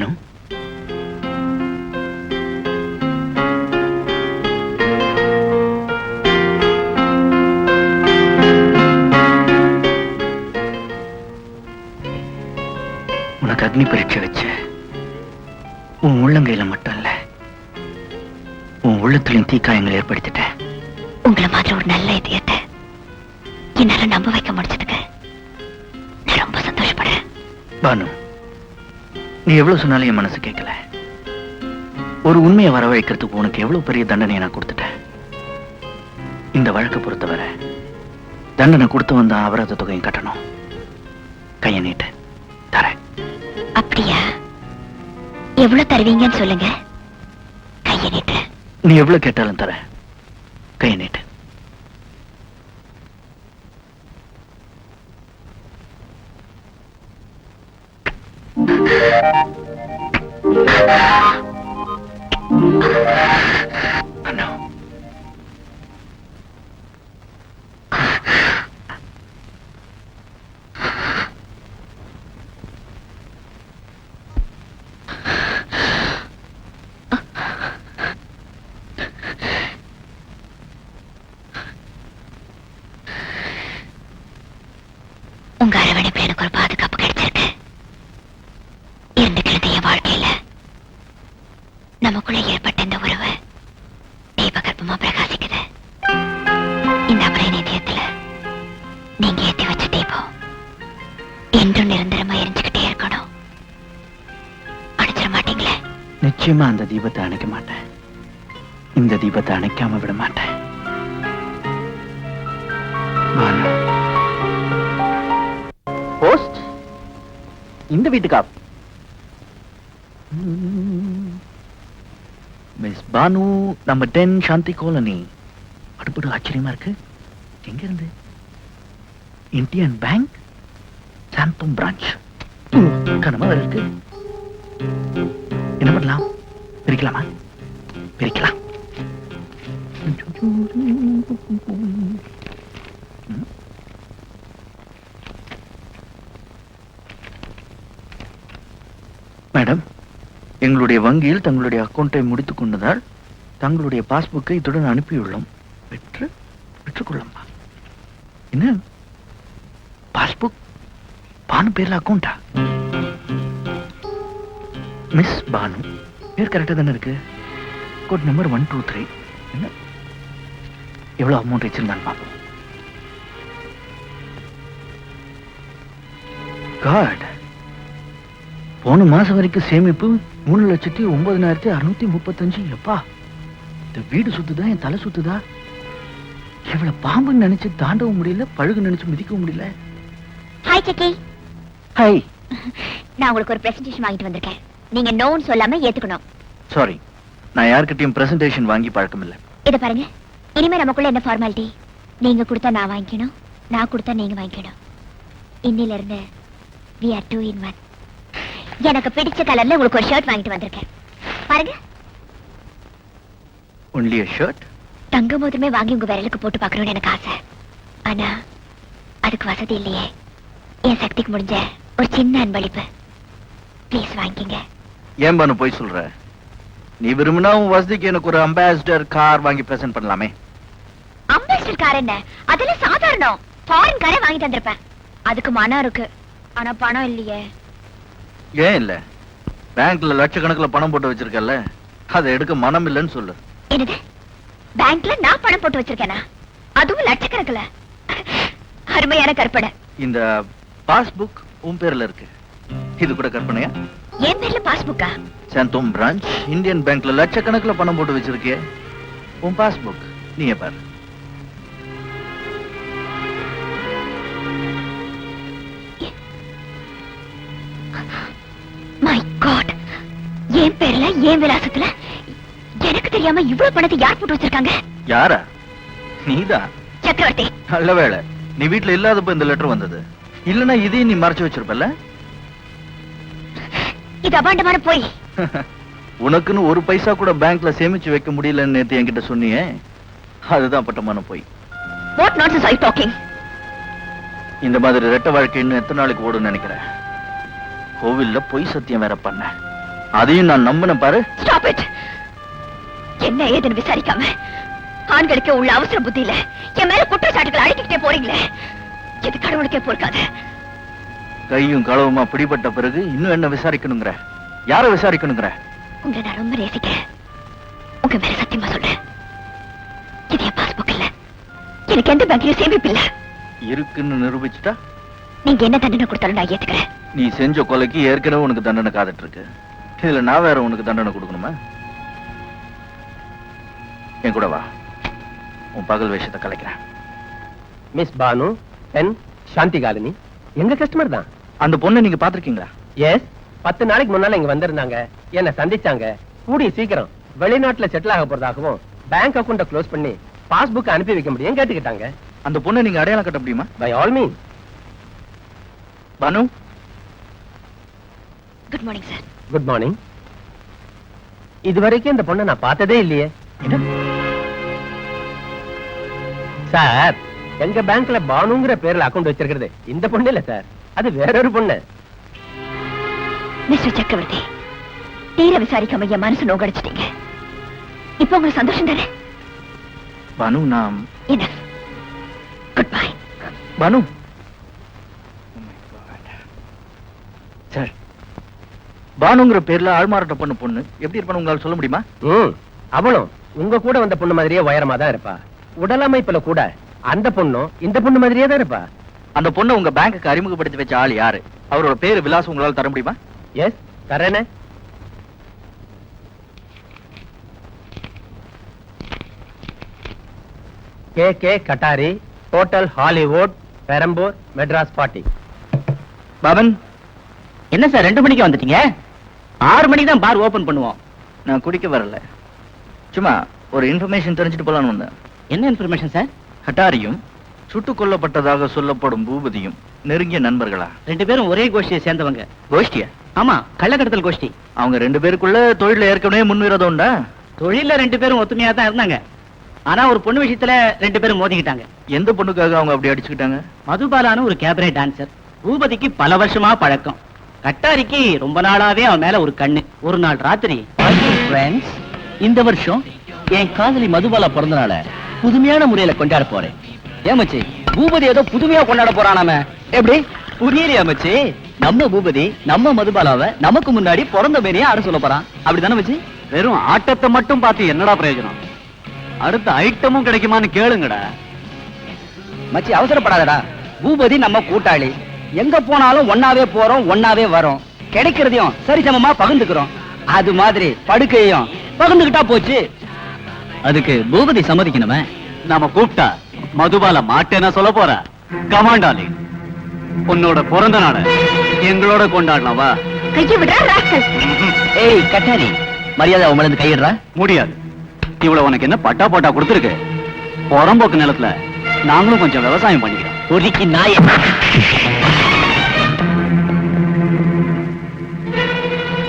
பானு உனக்கு அக்னி பரீட்சை வச்ச உன் உள்ளங்கையில மட்டும் இல்ல உன் உள்ளத்திலையும் தீக்காயங்கள் ஏற்படுத்திட்டேன் உங்களை மாதிரி ஒரு நல்ல இதயத்தை என்னால நம்ப வைக்க முடிஞ்சதுக்கு நான் ரொம்ப சந்தோஷப்படுறேன். பானு நீ எவ்வளவு சொன்னாலும் என் மனசு கேட்கல. ஒரு உண்மையை வரவழைக்கிறதுக்கு உனக்கு எவ்வளவு பெரிய தண்டனையை நான் கொடுத்துட்டேன்? இந்த வழக்கை பொறுத்தவரை தண்டனை கொடுத்து வந்த அபராத தொகையும் கட்டணும். கையை நீட்டு. தரேன். அப்படியா? எவ்வளவு தருவீங்கன்னு சொல்லுங்க. கையை நீட்டுறேன் நீ எவ்வளவு கேட்டாலும் தரேன். கையை நீட்டு. நிச்சயமா அந்த தீபத்தை அணைக்க மாட்டேன். இந்த தீபத்தை அணைக்காம விட மாட்டேன். போஸ்ட் இந்த வீட்டுக்கா? மிஸ் பானு நம்ம டென் சாந்தி காலனி. அடுப்படு ஆச்சரியமா இருக்கு. எங்க இருந்து இந்தியன் பேங்க் சாந்தம் பிரான்ச். கனமா இருக்கு. என்ன பண்ணலாம்? பிரிக்கலாமா? பிரிக்கலாம். மேடம் எங்களுடைய வங்கியில் தங்களுடைய அக்கௌண்ட்டை முடித்துக் கொண்டதால் தங்களுடைய பாஸ்புக்கை இத்துடன் அனுப்பியுள்ளோம். பெற்று பெற்றுக்கொள்ளம்மா என்ன? பாஸ்புக்? பானு பேர்ல அக்கௌண்டா மிஸ் பானு. பேர் கரெக்டா தானே இருக்கு? Code number one two three என்ன? எவ்வளவு அமௌண்ட் வச்சிருந்தான்னு பார்ப்போம். காட் போன மாசம் வரைக்கும் சேமிப்பு மூணு லட்சத்தி ஒன்பதினாயிரத்தி அறுநூத்தி முப்பத்தஞ்சு. எப்பா இந்த வீடு சுத்துதா என் தலை சுத்துதா? இவளை பாம்புன்னு நினைச்சு தாண்டவும் முடியல பழுகு நினைச்சு மிதிக்கவும் முடியல. ஹாய் செக்கி ஹை நான் உங்களுக்கு ஒரு பிரசன்டேஷன் வாங்கிட்டு வந்திருக்கேன். நீங்க நோன்னு சொல்லாம ஏத்துக்கணும். சாரி நான் யார்கிட்டயும் பிரசன்டேஷன் வாங்கி பழக்கம் இல்லை இத பாருங்க. இனிமே நமக்குள்ள என்ன ஃபார்மாலிட்டி நீங்க கொடுத்தா நான் வாங்கிக்கணும். நான் கொடுத்தா நீங்க வாங்கிக்கணும். இன்னில இருந்து we are two in one எனக்கு பிடிச்ச கலர்ல உங்களுக்கு ஒரு ஷர்ட் வாங்கிட்டு வந்திருக்கேன். பாருங்க. ஒன்லி ஷர்ட் தங்க மோதிரமே வாங்கி உங்க விரலுக்கு போட்டு பார்க்கணும்னு எனக்கு ஆசை. ஆனா அதுக்கு வசதி இல்லையே. என் சக்திக்கு முடிஞ்ச ஒரு சின்ன அன்பளிப்பு. ப்ளீஸ் வாங்கிக்கங்க. ஏன் பானு போய் சொல்ற? நீ விரும்பினா உன் வசதிக்கு எனக்கு ஒரு அம்பாசிடர் கார் வாங்கி பிரசன்ட் பண்ணலாமே. அம்பாசிடர் கார் என்ன? அதெல்லாம் சாதாரணம். ஃபாரின் காரே வாங்கி தந்திருப்பேன் அதுக்கு மனம் இருக்கு. ஆனா பணம் இல்லையே. ஏன் இல்ல? பேங்க்ல லட்சக்கணக்குல பணம் போட்டு வச்சிருக்கல அதை எடுக்க மனம் இல்லைன்னு சொல்லு. என்னது? பேங்க்ல நான் பணம் போட்டு வச்சிருக்கேனா? அதுவும் லட்சக்கணக்குல. அருமையான கற்பனை. இந்த பாஸ்புக் உன் பேர்ல இருக்கு. இது கூட கற்பனையா? பாஸ்புக்கா? சாந்தோம் பிரான்ச் இந்தியன் பேங்க்ல லட்சக்கணக்குல பணம் போட்டு வச்சிருக்கே உன் பாஸ்புக் நீயே பாரு. மை காட் என் பேர்ல என் விலாசத்துல எனக்கு தெரியாம இவ்வளவு பணத்தை யார் போட்டு வச்சிருக்காங்க? யாரா? நீதான் சக்கரவர்த்தி. நல்ல வேளை. நீ வீட்ல இல்லாதப்ப இந்த லெட்டர் வந்தது. இல்லனா இதையும் நீ மறைச்சு வச்சிருப்பல இது அபாண்டமான போய் உனக்குன்னு ஒரு பைசா கூட பேங்க்ல சேமிச்சு வைக்க முடியலன்னு நேத்து என்கிட்ட சொன்னியே. அதுதான் பட்டமான போய். வாட் நாட்ஸ் ஐ டாக்கிங் இந்த மாதிரி ரெட்ட வாழ்க்கை இன்னும் எத்தனை நாளைக்கு ஓடும்னு நினைக்கிறேன்? கோவில்ல பொய் சத்தியம் வேற பண்ண. அதையும் நான் நம்பினேன் பாரு. ஸ்டாப் இட் என்ன ஏதுன்னு விசாரிக்காம ஆண்களுக்கு உள்ள அவசர புத்தியில என் மேல குற்றச்சாட்டுகள் அழைக்கிட்டே போறீங்களே? இது கடவுளுக்கே பொறுக்காது? கையும் களவுமா பிடிபட்ட பிறகு இன்னும் என்ன விசாரிக்கணுங்கிற? யார விசாரிக்கணுங்கிற? உங்களை நான் ரொம்ப நேசிக்கிறேன். உங்க மேல சத்தியமா சொல்றேன். இது என் பாஸ்புக் இல்ல. எனக்கு எந்த பேங்க்லயும் சேமிப்பு இல்ல. இருக்குன்னு நிரூபிச்சுட்டா? நீங்க என்ன தண்டனை கொடுத்தாலும் நான் ஏத்துக்கிறேன். நீ செஞ்ச கொலைக்கு ஏற்கனவே உனக்கு தண்டனை காத்துட்டு இருக்கு இதுல நான் வேற உனக்கு தண்டனை கொடுக்கணுமா? என் கூட வா. உன் பகல் வேஷத்தை கலைக்கிறேன். மிஸ் பானு என் சாந்தி காலினி. எங்க கஸ்டமர் தான்? அந்த பொண்ணை நீங்க பாத்திருக்கீங்களா எஸ் பத்து நாளைக்கு முன்னால இங்க வந்திருந்தாங்க. என்ன சந்திச்சாங்க. கூடிய சீக்கிரம் வெளிநாட்டுல செட்டில் ஆக போறதாகவும் பேங்க் அக்கவுண்ட க்ளோஸ் பண்ணி பாஸ்புக் அனுப்பி வைக்க முடியும் கேட்டுக்கிட்டாங்க. அந்த பொண்ணை நீங்க அடையாளம் கட்ட முடியுமா? By all mean? Banu good morning sir good morning இது வரைக்கும் இந்த பொண்ணை நான் பார்த்ததே இல்லையே. சார் எங்க பேங்க்ல பானுங்கிற பேர்ல அக்கவுண்ட் வச்சிருக்கிறது. இந்த பொண்ணு இல்ல சார் அது வேறொரு பொண்ணு. மிஸ்டர் சக்கரவர்த்தி தீர விசாரிக்காம என் மனசு நோகடிச்சிட்டீங்க இப்போ உங்களுக்கு சந்தோஷம் தானே? பானு நான் என்ன? Good bye Banu. சார் பானுங்கிற பேர்ல ஆள்மாறாட்ட பண்ண பொண்ணு. எப்படி இருப்பான்னு உங்களால சொல்ல முடியுமா? ம் அவளும் உங்க கூட வந்த பொண்ணு மாதிரியே உயரமா தான் இருப்பா. உடலமைப்புல கூட அந்த பொண்ணும் இந்த பொண்ணு மாதிரியே தான் இருப்பா. அந்த பொண்ணை உங்க பேங்க்குக்கு அறிமுகப்படுத்தி வச்ச ஆள் யாரு? அவரோட பேரு விலாசம் உங்களால தர முடியுமா? Yes தரேனே. K K Kattari hotel Hollywood Perambur Madras party Bhavan என்ன சார் ரெண்டு மணிக்கு வந்துட்டீங்க? ஆறு மணிக்கு தான் பார் ஓபன் பண்ணுவோம். நான் குடிக்க வரல. சும்மா ஒரு இன்ஃபர்மேஷன் தெரிஞ்சுட்டு போலான்னு வந்தேன். என்ன இன்ஃபர்மேஷன் சார்? ஹட்டாரியும் சுட்டுக் கொல்லப்பட்டதாக சொல்லப்படும் பூபதியும் நெருங்கிய நண்பர்களா? ரெண்டு பேரும் ஒரே கோஷ்டியை சேர்ந்தவங்க. கோஷ்டியா? ஆமா கள்ளக்கடத்தல் கோஷ்டி. அவங்க ரெண்டு பேருக்குள்ள தொழில ஏற்கனவே முன்விரோதம் உண்டா? தொழில ரெண்டு பேரும் ஒத்துமையா தான் இருந்தாங்க. ஆனா ஒரு பொண்ணு விஷயத்துல ரெண்டு பேரும் மோதிக்கிட்டாங்க. எந்த பொண்ணுக்காக அவங்க அப்படி அடிச்சுக்கிட்டாங்க? மதுபாலான ஒரு கேபரே டான்சர். பூபதிக்கு பல வருஷமா பழக்கம். கட்டாரிக்கு ரொம்ப நாளாவே அவன் மேல ஒரு கண்ணு. ஒரு நாள் ராத்திரி இந்த வருஷம் என் காதலி மதுபாலா பிறந்த நாள புதுமையான முறையில கொண்டாட போறேன். ஏமச்சி பூபதி ஏதோ புதுமையா கொண்டாட போறானாம. எப்படி? புரியலையா மச்சி? நம்ம பூபதி நம்ம மதுபாலாவை நமக்கு முன்னாடி பிறந்த பேரையே ஆட சொல்ல போறான். அப்படிதானே மச்சி? வெறும் ஆட்டத்தை மட்டும் பார்த்து என்னடா பிரயோஜனம்? அடுத்த ஐட்டமும் கிடைக்குமான்னு கேளுங்கடா. மச்சி அவசரப்படாதடா. பூபதி நம்ம கூட்டாளி. எங்க போனாலும் ஒன்னாவே போறோம் ஒன்னாவே வரோம். கிடைக்கிறதையும் சரிசமமா பகிர்ந்துக்கிறோம். அது மாதிரி படுக்கையும் பகிர்ந்துகிட்டா போச்சு. அதுக்கு பூபதி சம்மதிக்கணுமே? நாம கூப்பிட்டா? மதுபால மாட்டேன்னா சொல்ல போற? கமாண்டாலி உன்னோட பிறந்த நாள எங்களோட கொண்டாடலாம்? கையை விடுறா ராஸ்கல் ஏய் கட்டாரி மரியாதை அவன் மேல கையிடுறா முடியாது. இவ்வளவு உனக்கு என்ன பட்டா போட்டா கொடுத்துருக்கு? புறம்போக்கு நிலத்துல நாங்களும் கொஞ்சம் விவசாயம் பண்ணிக்கிறோம். ஒரிக்கு நாய.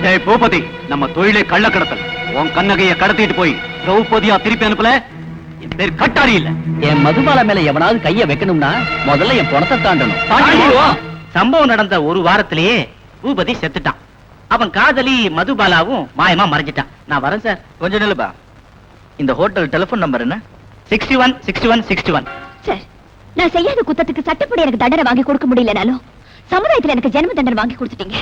ஏய் பூபதி நம்ம தொழிலே கள்ள கடத்தல் உன் கண்ணகைய கடத்திட்டு போய் திரௌபதியா திருப்பி அனுப்பல? என் பேர் கட்டாரி இல்ல. என் மதுபால மேல எவனாவது கைய வைக்கணும்னா முதல்ல என் பணத்தை தாண்டணும். சம்பவம் நடந்த ஒரு வாரத்திலேயே பூபதி செத்துட்டான். அவன் காதலி மதுபாலாவும் மாயமா மறைஞ்சிட்டான். நான் வரேன் சார். கொஞ்சம் நில்லுப்பா. இந்த ஹோட்டல் டெலிபோன் நம்பர் என்ன? Sixty one sixty one sixty one. Sir நான் செய்யாத குத்தத்துக்கு சட்டப்படி எனக்கு தண்டனை வாங்கி கொடுக்க முடியலனாலும் சமுதாயத்துல எனக்கு ஜென்ம தண்டனை வாங்கி கொடுத்துட்டீங்க.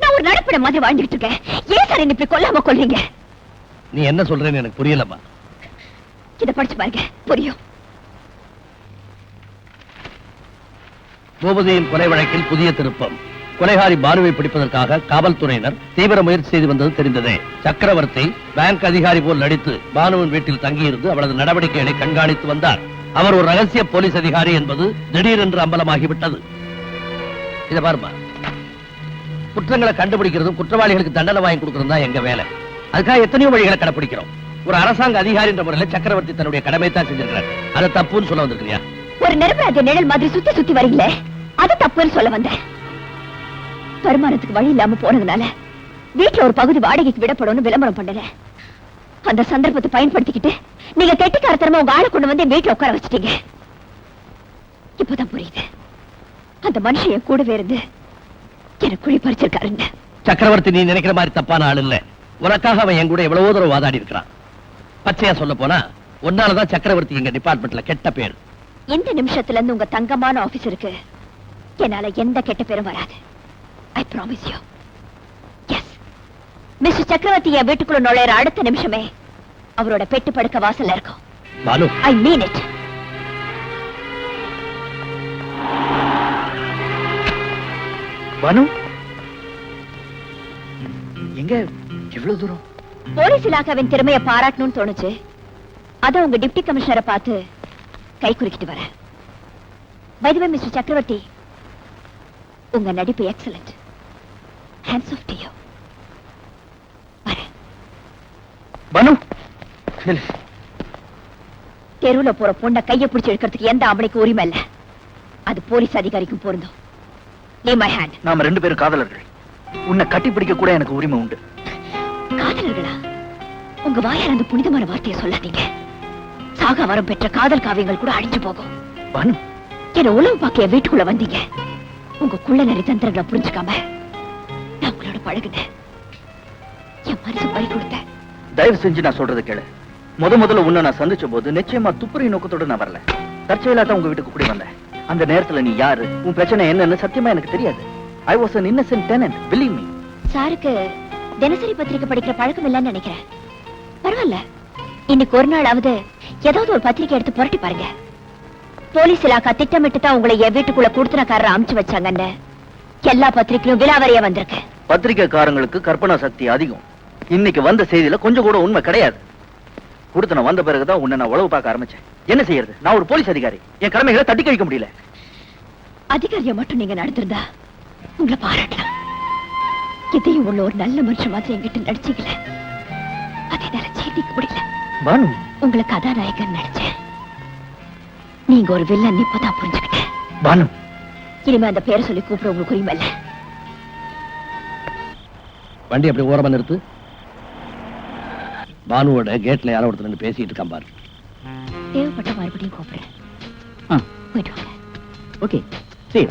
நான் ஒரு நடப்பிட மாதிரி வாழ்ந்துகிட்டு இருக்கேன். ஏன் சார் என்ன இப்படி கொல்லாம கொல்றீங்க? நீ என்ன சொல்றேன்னு எனக்கு புரியலம்மா. இதை படிச்சு பாருங்க. புரியும். பூபதியின் கொலை வழக்கில் புதிய திருப்பம். கொலைகாரி பானுவை பிடிப்பதற்காக காவல்துறையினர் தீவிர முயற்சி செய்து வந்தது தெரிந்ததே. சக்கரவர்த்தி பேங்க் அதிகாரி போல் நடித்து பானுவின் வீட்டில் தங்கியிருந்து அவளது நடவடிக்கைகளை கண்காணித்து வந்தார். அவர் ஒரு ரகசிய போலீஸ் அதிகாரி என்பது திடீரென்று அம்பலமாகிவிட்டது. இதை பாருமா குற்றங்களை கண்டுபிடிக்கிறதும் குற்றவாளிகளுக்கு தண்டனை வாங்கி கொடுக்கறதும் தான் எங்க வேலை. அதுக்காக எத்தனையோ வழிகளை கடைபிடிக்கிறோம் ஒரு அரசாங்க அதிகாரி என்ற முறையில் சக்கரவர்த்தி தன்னுடைய கடமை தான் செஞ்சிருக்கிறார். அதை தப்புன்னு சொல்ல வந்திருக்கிறியா? ஒரு நிரபராஜ நிழல் மாதிரி சுத்தி சுத்தி வரீங்களே அது தப்புன்னு சொல்ல வந்தேன் வருமானத்துக்கு வழி இல்லாம போனதுனால வீட்டுல ஒரு பகுதி வாடகைக்கு விடப்படும்னு விளம்பரம் பண்ணல. அந்த சந்தர்ப்பத்தை பயன்படுத்திக்கிட்டு நீங்க கெட்டிக்காரத்தனமா உங்க ஆளை கொண்டு வந்து வீட்டுல உட்கார வச்சிட்டீங்க. இப்பதான் புரியுது. அந்த மனுஷன் என் கூடவே இருந்து எனக்கு குழி பறிச்சிருக்காருங்க. சக்கரவர்த்தி நீ நினைக்கிற மாதிரி தப்பான ஆள் இல்ல. உனக்காக அவன் என் கூட எவ்வளவோ தூரம் வாதாடி இருக்கிறான். பச்சையா சொல்ல போனா உன்னாலதான் சக்கரவர்த்தி எங்க டிபார்ட்மெண்ட்ல கெட்ட பேர். இந்த நிமிஷத்துல இருந்து உங்க தங்கமான ஆபீசருக்கு என்னால எந்த கெட்ட பேரும் வராது. I promise you yes mister Chakravarthy என் வீட்டுக்குள்ள நுழையிற அடுத்த நிமிஷமே அவரோட பெட்டு படுக்க வாசல்ல இருக்கும். Banu I mean it Banu எங்க? இவ்வளவு தூரம்? போலீஸ் இலாக்காவின் திறமையை பாராட்டணும்னு தோணுச்சு. அத உங்க டிப்டி கமிஷனரை பார்த்து கை குலுக்கிட்டு வரேன். வைதுவே மிஸ்டர் சக்கரவர்த்தி உங்க நடிப்பு excellent hands off to you வரேன். பானு. தெருவுல போற பொண்ண கைய பிடிச்சு எடுக்கிறதுக்கு எந்த ஆம்பளைக்கு உரிமை இல்ல. அது போலீஸ் அதிகாரிக்கும் பொருந்தும். நீ மை ஹேண்ட் நாம ரெண்டு பேரும் காதலர்கள். உன்னை கட்டி பிடிக்க கூட எனக்கு உரிமை உண்டு. காதலர்களா? உங்க வாயால் அந்த புனிதமான வார்த்தையை சொல்லாதீங்க. சாகா வரம் பெற்ற காதல் காவியங்கள் கூட அழிஞ்சு போகும். பானு என்ன உளவு பார்க்க என் வீட்டுக்குள்ள வந்தீங்க? உங்க குள்ள நெறி தந்திரங்களை புரிஞ்சுக்காம நான் உங்களோட பழகுனேன். என் மனசு பறி கொடுத்தேன் தயவு செஞ்சு நான் சொல்றதை கேளு. முத முதல்ல உன்னை நான் சந்திச்ச போது நிச்சயமா துப்புரி நோக்கத்தோட நான் வரல. தற்செயலாட்டம் உங்க வீட்டுக்கு கூடி வந்தேன். அந்த நேரத்துல நீ யாரு? உன் பிரச்சனை என்னன்னு சத்தியமா எனக்கு தெரியாது. I was an innocent tenant believe me. சாருக்கு தினசரி பத்திரிக்கை படிக்கிற பழக்கம் இல்லைன்னு நினைக்கிறேன். பரவாயில்ல. இன்னைக்கு ஒரு நாளாவது ஏதாவது ஒரு பத்திரிக்கை எடுத்து புரட்டி பாருங்க. போலீஸ் இலாக்கா திட்டமிட்டு தான் உங்களை என் வீட்டுக்குள்ள கொடுத்தனக்காரர் அமுச்சு வச்சாங்கன்னு. எல்லா பத்திரிக்கையும் விலாவரியா வந்திருக்கு. பத்திரிக்கைக்காரங்களுக்கு கற்பனா சக்தி அதிகம். இன்னைக்கு வந்த செய்தியில கொஞ்சம் கூட உண்மை கிடையாது. கொடுத்தன வந்த பிறகுதான் உன்னை நான் உழவு பார்க்க ஆரம்பிச்சேன். என்ன செய்யறது? நான் ஒரு போலீஸ் அதிகாரி. என் கடமைகளை தட்டி கழிக்க முடியல. அதிகாரியை மட்டும் நீங்க நடத்திருந்தா உங்களை பாராட்டலாம். இதையும் உள்ள ஒரு நல்ல மனுஷன் மாதிரி என்கிட்ட நடிச்சீங்களே அதை என்னால ஜெயிக்க முடியல பானு உங்களை கதாநாயகன் நினைச்சேன் நீங்க ஒரு வில்லன் இப்பதான் புரிஞ்சுக்கிட்டேன் பானு இனிமே அந்த பேரை சொல்லி கூப்பிட உங்களுக்கு உரிமை இல்ல. வண்டி அப்படி ஓரமா நிறுத்து? பானுவோட கேட்ல யாரோ ஒருத்தர் நின்னு பேசிட்டு இருக்கான் பாரு. தேவைப்பட்ட மறுபடியும் கூப்பிடுறேன். ஆ. போயிட்டு வாங்க. ஓகே. சரி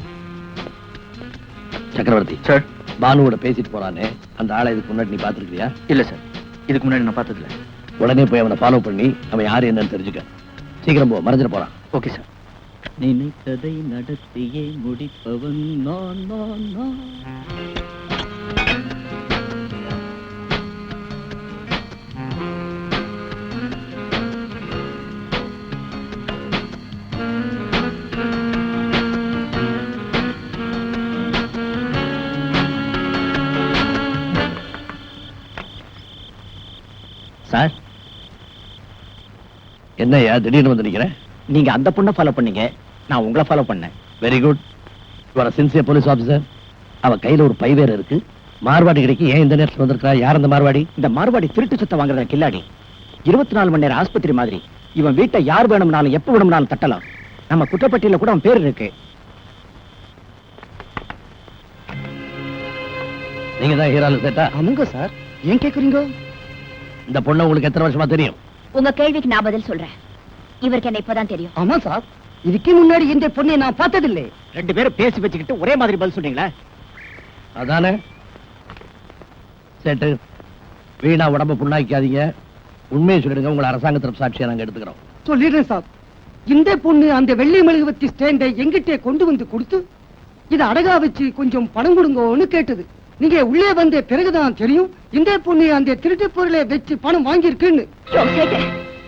சக்கரவர்த்தி. சார் பானுவோட பேசிட்டு போறானே அந்த ஆளை இதுக்கு முன்னாடி நீ பாத்துருக்கியா இல்ல சார். இதுக்கு முன்னாடி நான் பார்த்ததில்ல. உடனே போய் அவனை ஃபாலோ பண்ணி அவன் யாரு என்னன்னு தெரிஞ்சுக்க. சீக்கிரம் போ மறைஞ்சிட போறான். Okay sir. நினைத்ததை நடத்தியே முடிப்பவன் நான் நான் நான். சார்? என்னய்யா திடீர்னு வந்து நிக்கிறேன்? நீங்க அந்த பொண்ணை ஃபாலோ பண்ணீங்க. நான் உங்களை ஃபாலோ பண்ணேன். Very good your sincere police officer அவ கையில ஒரு பை வேற இருக்கு. மார்வாடி கிடைக்கு ஏன் இந்த நேரத்துல வந்திருக்கா யார் அந்த மார்வாடி? இந்த மார்வாடி திருட்டு சுத்த வாங்குறத கில்லாடி? இருபத்தி நாலு மணி நேரம் ஆஸ்பத்திரி மாதிரி. இவன் வீட்டை யார் வேணும்னாலும் எப்ப வேணும்னாலும் தட்டலாம். நம்ம குற்றப்பட்டியல கூட அவன் பேர் இருக்கு. நீங்க தான் ஹீரால சேட்டா? ஆமாங்க சார். ஏன் கேக்குறீங்க? இந்த பொண்ணு உங்களுக்கு எத்தனை வருஷமா தெரியும்? உங்க கேள்விக்கு நான் பதில் சொல்றேன். இவருக்கு என்ன இப்பதான் தெரியும். ஆமா சார். இதுக்கு முன்னாடி இந்த பொண்ணை நான் பார்த்ததில்லை. ரெண்டு பேரும் பேசி வச்சுக்கிட்டு ஒரே மாதிரி பதில் சொன்னீங்களா? அதானே? சேட்டு வீணா உடம்ப புண்ணாக்காதீங்க உண்மையை சொல்லிடுங்க உங்களை அரசாங்க தரப்பு சாட்சியா நாங்க எடுத்துக்கிறோம். சொல்லிடுறேன் சார். இந்த பொண்ணு அந்த வெள்ளை மெழுகுவத்தி ஸ்டேண்டை எங்கிட்டே கொண்டு வந்து கொடுத்து இதை அடகா வச்சு கொஞ்சம் பணம் கொடுங்கோன்னு கேட்டது. நீங்க உள்ளே வந்த பிறகுதான் தெரியும். இந்த பொண்ணு அந்த திருட்டு பொருளை வச்சு பணம் வாங்கியிருக்குன்னு.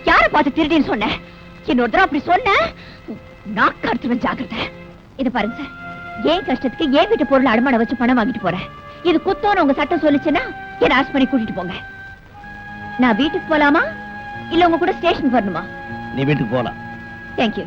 யார பார்த்து திருடின்னு சொன்ன? இன்னொரு தடவை அப்படி சொன்ன? நாக்கு அடுத்துவன் ஜாக்கிரதை. இது பாருங்க சார். ஏன் கஷ்டத்துக்கு ஏன் வீட்டு பொருள் அடமான வச்சு பணம் வாங்கிட்டு போறேன் இது குத்தோன்னு உங்க சட்டம் சொல்லுச்சுன்னா என்ன ஆஸ் பண்ணி கூட்டிட்டு போங்க. நான் வீட்டுக்கு போலாமா? இல்ல உங்க கூட ஸ்டேஷன் வரணுமா? நீ வீட்டுக்கு போலாம். தேங்க்யூ